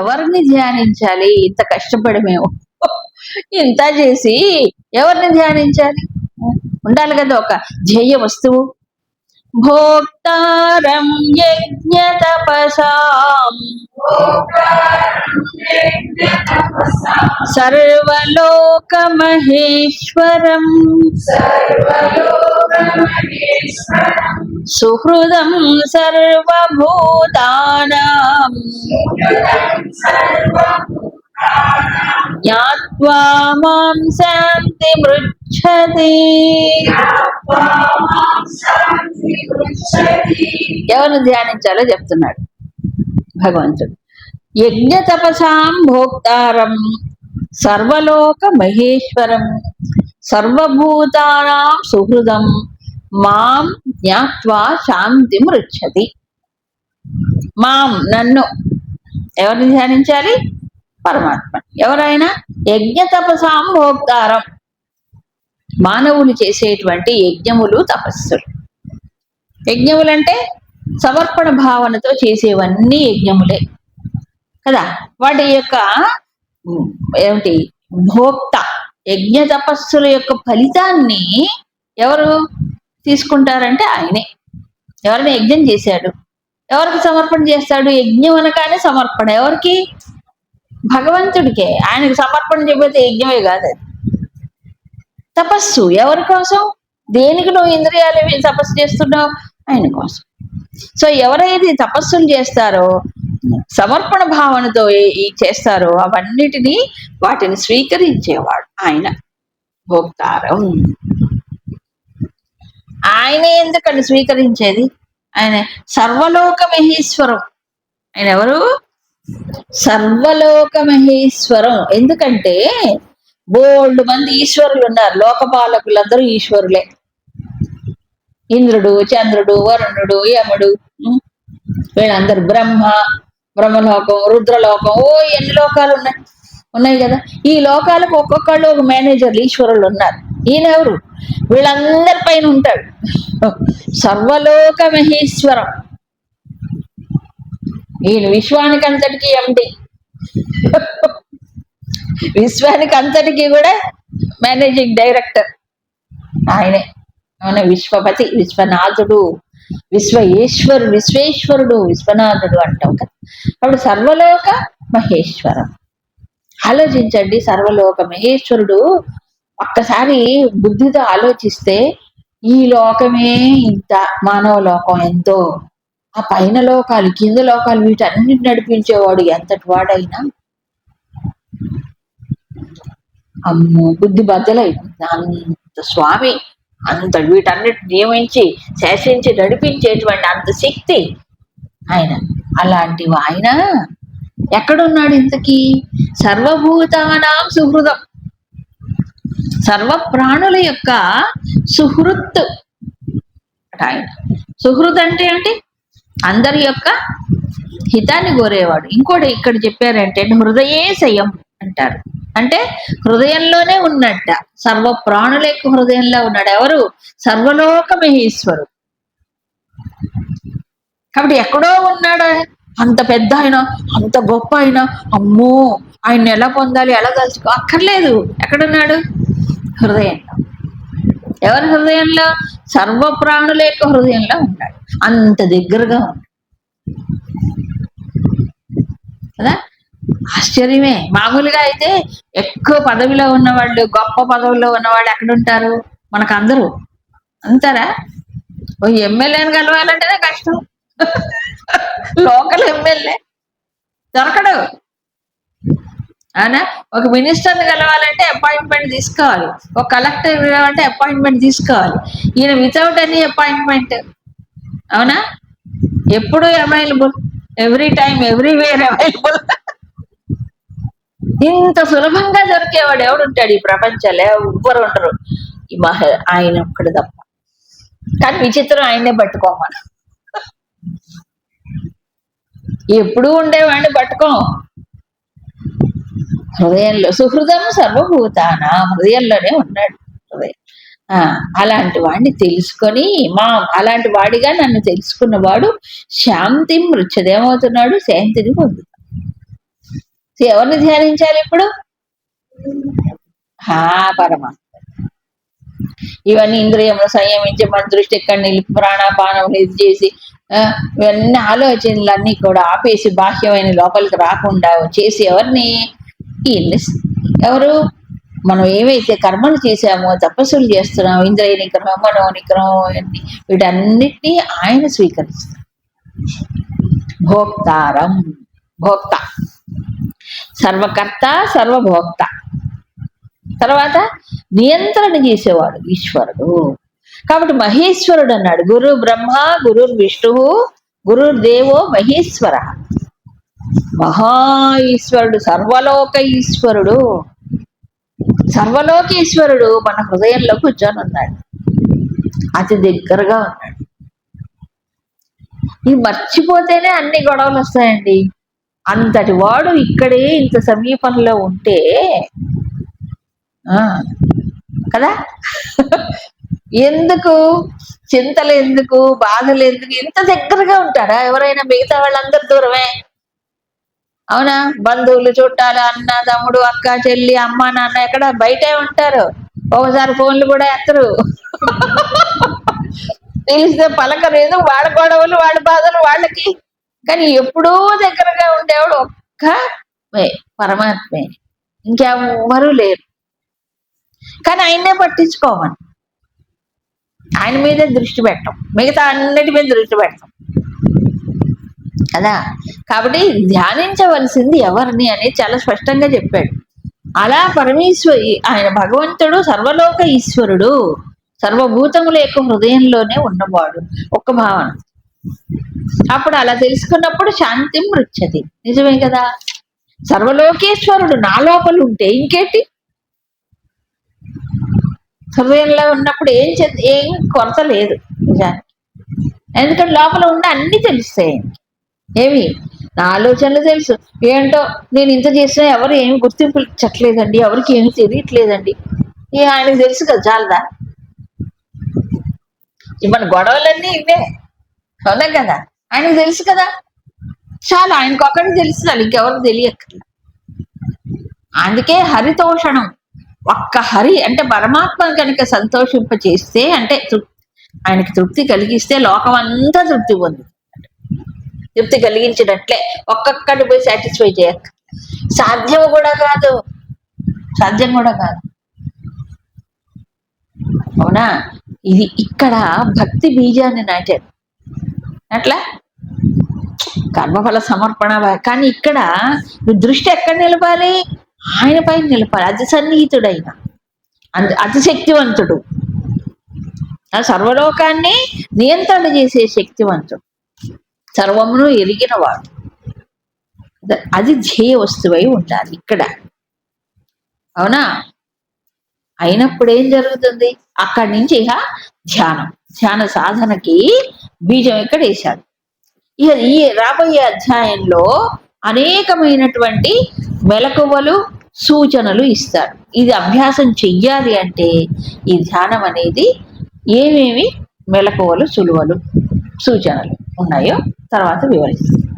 ఎవరిని ధ్యానించాలి? ఇంత కష్టపడి మేము. ఇంత చేసి ఎవరిని ధ్యానించాలి? ఉండాలి కదా ఒక ధ్యేయ వస్తువు. భోక్తారం యజ్ఞ తపసాం. సర్వలోక మహేశ్వరం సుహృదం సర్వభూతాన. జ్ఞాత్వా మాం శాంతి మృచ్చతి ఎవరిని ధ్యానించాలో చెప్తున్నాడు భగవంతుడు. యజ్ఞ తపసాం భోక్తారం సర్వలోక మహేశ్వరం సర్వభూతానాం సుహృదం మాం జ్ఞాత్వా శాంతి మృచ్చతి. మాం నన్ను ఎవరిని ధ్యానించాలి? పరమాత్మ. ఎవరైనా యజ్ఞ తపసాం భోక్తారం. మానవులు చేసేటువంటి యజ్ఞములు తపస్సులు. యజ్ఞములు అంటే సమర్పణ భావనతో చేసేవన్నీ యజ్ఞములే. కదా? వాటి యొక్క ఏమిటి? భోక్త. యజ్ఞ తపస్సుల యొక్క ఫలితాన్ని ఎవరు తీసుకుంటారంటే ఆయనే. ఎవరిని యజ్ఞం చేశాడు. ఎవరికి సమర్పణ చేస్తాడు? యజ్ఞం అనగానే సమర్పణ. ఎవరికి? భగవంతుడికే. ఆయనకు సమర్పణ చెప్పితే యజ్ఞమే కాదు తపస్సు. ఎవరి కోసం? దేనికి నువ్వు ఇంద్రియాలు తపస్సు చేస్తున్నావు? ఆయన కోసం. సో ఎవరైతే తపస్సులు చేస్తారో సమర్పణ భావనతో ఏ- ఈ చేస్తారో అవన్నిటినీ వాటిని స్వీకరించేవాడు ఆయన. భోక్తారం. ఆయన ఎందుకండి స్వీకరించేది? ఆయన సర్వలోక మహేశ్వరం ఆయన ఎవరు సర్వలోక మహేశ్వరం ఎందుకంటే బోల్డ్ మంది ఈశ్వరులు ఉన్నారు. లోకపాలకులందరూ ఈశ్వరులే. ఇంద్రుడు చంద్రుడు వరుణుడు యముడు వీళ్ళందరూ బ్రహ్మ బ్రహ్మలోకం రుద్రలోకం. ఓ ఎన్ని లోకాలు ఉన్నాయి? ఉన్నాయి కదా? ఈ లోకాలకు ఒక్కొక్కళ్ళు ఒక మేనేజర్లు ఈశ్వరులు ఉన్నారు. ఈయన ఎవరు? వీళ్ళందరి పైన ఉంటాడు. సర్వలోక మహేశ్వరం. ఈయన విశ్వానికి అంతటికి ఎండి. విశ్వానికి అంతటికి కూడా మేనేజింగ్ డైరెక్టర్ ఆయనే. ఆయన విశ్వపతి విశ్వనాథుడు విశ్వ ఈశ్వరుడు విశ్వేశ్వరుడు విశ్వనాథుడు అంటాం కదా. అప్పుడు సర్వలోక మహేశ్వరం. ఆలోచించండి సర్వలోక మహేశ్వరుడు ఒక్కసారి బుద్ధితో ఆలోచిస్తే ఈ లోకమే ఇంత మానవ లోకం ఎంతో. ఆ పైన లోకాలు కింద లోకాలు వీటన్నిటి నడిపించేవాడు ఎంతటి వాడైనా. అమ్మో బుద్ధి బద్దలై అంత స్వామి అంత వీటన్నిటి నియమించి శాసించి నడిపించేటువంటి అంత శక్తి ఆయన. అలాంటి ఆయన ఎక్కడున్నాడు ఇంతకీ? సర్వభూతానాం సుహృదం. సర్వ ప్రాణుల యొక్క సుహృత్ ఆయన. సుహృద్ అంటే ఏంటి? అందరి యొక్క హితాన్ని కోరేవాడు. ఇంకోటి ఇక్కడ చెప్పారంటే హృదయే సయం అంటారు. అంటే హృదయంలోనే ఉన్నట్ట సర్వ ప్రాణుల యొక్క హృదయంలో ఉన్నాడు. ఎవరు? సర్వలోక మహేశ్వరు కాబట్టి ఎక్కడో ఉన్నాడు అంత పెద్ద ఆయన అంత గొప్ప ఆయన. అమ్మో! ఆయన ఎలా పొందాలి ఎలా తలుచుకో? అక్కర్లేదు. ఎక్కడున్నాడు? హృదయంలో. ఎవరి హృదయంలో? సర్వ ప్రాణుల యొక్క హృదయంలో ఉన్నాడు అంత దగ్గరగా ఉన్నాడు కదా? ఆశ్చర్యమే. మామూలుగా అయితే ఎక్కువ పదవిలో ఉన్నవాళ్ళు గొప్ప పదవిలో ఉన్నవాళ్ళు ఎక్కడుంటారు? మనకు అందరూ అంటారా ఓ ఎమ్మెల్యేని కలవాలంటేనే కష్టం. Local MLA? దొరకడు. అవునా? ఒక మినిస్టర్ని కలవాలంటే అపాయింట్మెంట్ తీసుకోవాలి. ఒక కలెక్టర్ కలవాలంటే అపాయింట్మెంట్ తీసుకోవాలి. ఈయన వితౌట్ ఎనీ అపాయింట్మెంట్ అవునా? ఎప్పుడు available every time everywhere available ఇంత సులభంగా దొరికేవాడు ఎవడుంటాడు ఈ ప్రపంచంలో? ఎవ్వరు ఉండరు. ఈ మహ ఆయన ఒక్కడు తప్ప. కానీ విచిత్రం ఆయనే పట్టుకోమని. ఎప్పుడూ ఉండేవాడిని పట్టుకోం. హృదయంలో సుహృదం సర్వభూతాన హృదయంలోనే ఉన్నాడు హృదయం. అలాంటి వాడిని తెలుసుకొని మా అలాంటి వాడిగా నన్ను తెలుసుకున్నవాడు శాంతి మృత్యుదేమవుతున్నాడు శాంతిని పొందుతాడు. ఎవరిని ధ్యానించాలి ఇప్పుడు? హా పరమాత్మ ఇవన్నీ ఇంద్రియములు సంయమించి మన దృష్టి ఎక్కడ నిలిపి ప్రాణాపానములు ఇది చేసి ఇవన్నీ ఆలోచనలన్నీ కూడా ఆపేసి బాహ్యమైన లోపలికి రాకుండా చేసి ఎవరిని ఎవరు? మనం ఏవైతే కర్మలు చేశామో తపస్సులు చేస్తున్నామో ఇంద్రియ నిగ్రహం మనో నిగ్రహం అన్ని వీటన్నిటినీ ఆయన స్వీకరిస్తారు. భోక్తారం. భోక్త. సర్వకర్త సర్వభోక్త. తర్వాత నియంత్రణ చేసేవాడు ఈశ్వరుడు. కాబట్టి మహేశ్వరుడు అన్నాడు గురు బ్రహ్మ గురు విష్ణువు గురు దేవో మహేశ్వర. మహా ఈశ్వరుడు సర్వలోక ఈశ్వరుడు. సర్వలోకేశ్వరుడు మన హృదయంలో కూర్చొని ఉన్నాడు అతి దగ్గరగా ఉన్నాడు. ఇది మర్చిపోతేనే అన్ని గొడవలు వస్తాయండి. అంతటి వాడు ఇక్కడే ఇంత సమీపంలో ఉంటే ఆ, కదా? ఎందుకు? చింతలు ఎందుకు? బాధలు ఎందుకు? ఇంత దగ్గరగా ఉంటాడా? ఎవరైనా మిగతా వాళ్ళందరూ దూరమే? అవునా? బంధువులు చుట్టాలు అన్న తమ్ముడు అక్క చెల్లి అమ్మ నాన్న ఎక్కడ? బయటే ఉంటారు. ఒకసారి ఫోన్లు కూడా ఎత్తరు. తెలిస్తే పలకలేదు వాళ్ళ గొడవలు వాళ్ళ బాధలు వాళ్ళకి. కానీ ఎప్పుడూ దగ్గరగా ఉండేవాడు ఒక్క మే- పరమాత్మే. ఇంకెవ్వరూ లేరు. కానీ ఆయన్నే పట్టించుకోమని. ఆయన మీదే దృష్టి పెట్టం. మిగతా అన్నిటి మీద దృష్టి పెడతాం. కదా? కాబట్టి ధ్యానించవలసింది ఎవరిని అనేది చాలా స్పష్టంగా చెప్పాడు. అలా పరమేశ్వరి ఆయన భగవంతుడు సర్వలోక ఈశ్వరుడు సర్వభూతముల యొక్క హృదయంలోనే ఉన్నవాడు ఒక్క భావన. అప్పుడు అలా తెలుసుకున్నప్పుడు శాంతి మృచ్చతి నిజమే కదా? సర్వలోకేశ్వరుడు నా లోపల ఉంటే ఇంకేంటి? హృదయంలో ఉన్నప్పుడు ఏం చే ఏం కొరత లేదు. నిజానికి. ఎందుకంటే లోపల ఉన్న అన్ని తెలుస్తాయి. ఏమి నా ఆలోచనలు తెలుసు. ఏంటో నేను ఇంత చేసినా ఎవరు ఏమి గుర్తింపు ఇచ్చట్లేదండి ఎవరికి ఏమి తెలియట్లేదండి. ఏ ఆయనకు తెలుసు కదా చాలదా మన గొడవలన్నీ ఇవే అవునా కదా? ఆయనకు తెలుసు కదా? చాలా ఆయనకు ఒక్కడికి తెలుస్తుంది ఇంకెవరికి తెలియక్కర్లేదు అందుకే హరితోషణం. ఒక్క హరి అంటే పరమాత్మ కనుక సంతోషింప చేస్తే అంటే తృప్తి ఆయనకి తృప్తి కలిగిస్తే లోకం అంతా తృప్తి పొంది తృప్తి కలిగించినట్లే ఒక్కొక్కటి పోయి సాటిస్ఫై చేయక సాధ్యం కూడా కాదు. సాధ్యం కూడా కాదు. అవునా? ఇది ఇక్కడ భక్తి బీజాన్ని నాటారు. అట్లా? కర్మఫల సమర్పణ కానీ ఇక్కడ నువ్వు దృష్టి ఎక్కడ నిలపాలి? ఆయన పైన నిలపాలి అతి సన్నిహితుడైన. అంత అతిశక్తివంతుడు ఆ సర్వలోకాన్ని నియంత్రణ చేసే శక్తివంతుడు. సర్వమును ఎరిగిన వాడు. అది ధ్యేయ వస్తువై ఉండాలి ఇక్కడ. అవునా? అయినప్పుడు ఏం జరుగుతుంది? అక్కడి నుంచి ఇక ధ్యానం. ధ్యాన సాధనకి బీజం ఇక్కడ వేశాడు ఇక ఈ రాబోయే అధ్యాయంలో అనేకమైనటువంటి మెలకువలు సూచనలు ఇస్తాడు. ఇది అభ్యాసం చెయ్యాలి అంటే ఈ ధ్యానం అనేది ఏమేమి మెలకువలు సులువలు సూచనలు ఉన్నాయో తర్వాత వివరిస్తాను